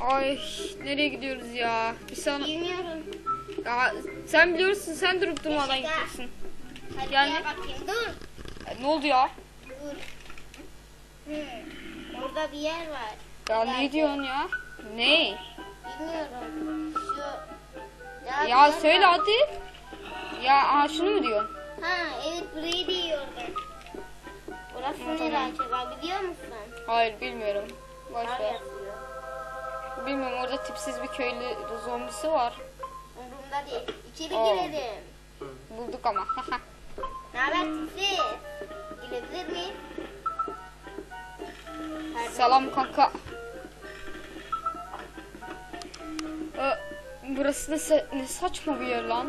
Ay nereye gidiyoruz ya? Bir sana... Bilmiyorum. Ya, sen biliyorsun sen durup durmadan İşte. gidiyorsun. Hadi Yani- gel bakayım. Dur. E, ne oldu ya? Dur. Hı. Orada bir yer var. Ya Nerede? ne diyorsun ya? Ne? Bilmiyorum. Şu. Ya yer söyle var. hadi. Ya aa, şunu mu diyorsun? Ha evet burayı diyordum. Burası Tamam, nere tamam. acaba biliyor musun? Hayır bilmiyorum. Boş ver. Bilmiyorum orada tipsiz bir köylü zombisi var. Umurumda değil. İçeri Aa. girelim. Bulduk ama. Ne haber siz? Girebilir miyim? Pardon. Selam kanka. Ee, burası ne, sa- ne saçma bir yer lan.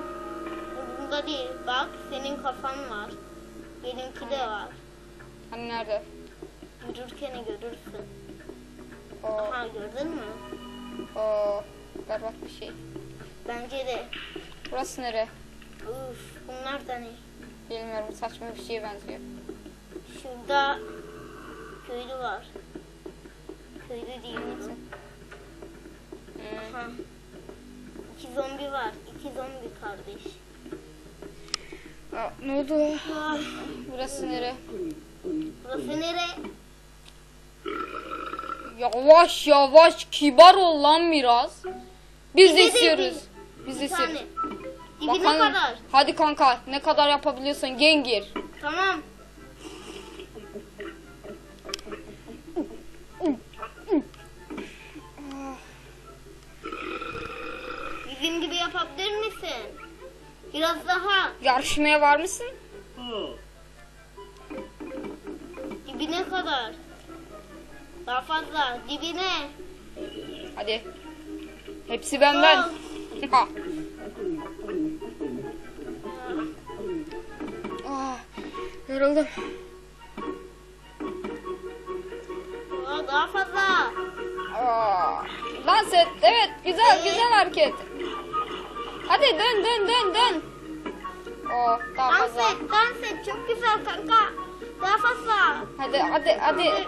Umurumda değil. Bak senin kafan var. Benimki de var. Hani nerede? Yürürken görürsün. Oo, Aha gördün mü? Oo, berbat bir şey. Bence de. Burası nere? Uf bunlar da ne? Bilmiyorum saçma bir şeye benziyor. Şurada köylü var. Köylü değil misin? Hmm. Aha. İki zombi var. İki zombi kardeş. Aa, ne oldu? Burası nere? burası nere? Yavaş yavaş kibar ol lan biraz. Biz de istiyoruz. Biz de Bir istiyoruz. Dibine Bakalım. kadar. Hadi kanka ne kadar yapabiliyorsan gen gir. Tamam. Bizim gibi yapabilir misin? Biraz daha Yarışmaya var mısın? dibine kadar. Daha fazla dibine. Hadi. Hepsi benden. Ha. Ah, yoruldum. Aa, daha fazla. Aa, dans et. Evet güzel güzel hareket. Hadi dön dön dön dön. Oh daha Dans fazla. et, dans et. Çok güzel kanka. Daha fazla. Hadi hadi hadi. Hadi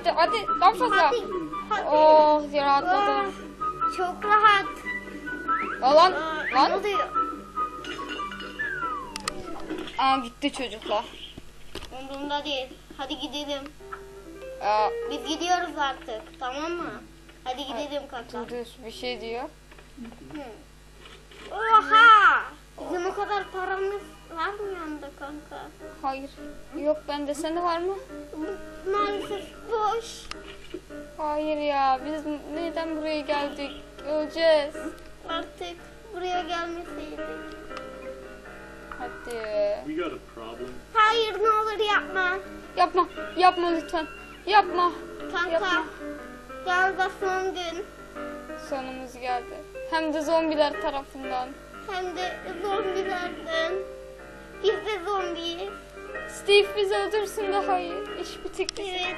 hadi daha fazla. Hadi. Hadi. Oh rahatladım. çok rahat. Aa, Lan Aa, lan. oluyor? Aa gitti çocuklar. Umurumda değil. Hadi gidelim. Aa, Biz gidiyoruz artık. Tamam mı? Hadi gidelim kanka. dur bir şey diyor. Hı. Oha! Bizim o kadar paramız var mı yanında kanka? Hayır. Yok bende sende var mı? Hayır ya biz neden buraya geldik? Öleceğiz. Artık buraya gelmeseydik. Hadi. We got a problem. Hayır ne olur yapma. Yapma. Yapma lütfen. Yapma. Kanka. Yapma. De son gün. Sonumuz geldi. Hem de zombiler tarafından. Hem de zombilerden. Biz de zombiyiz. Steve bizi öldürsün daha iyi. İş bitik. Evet.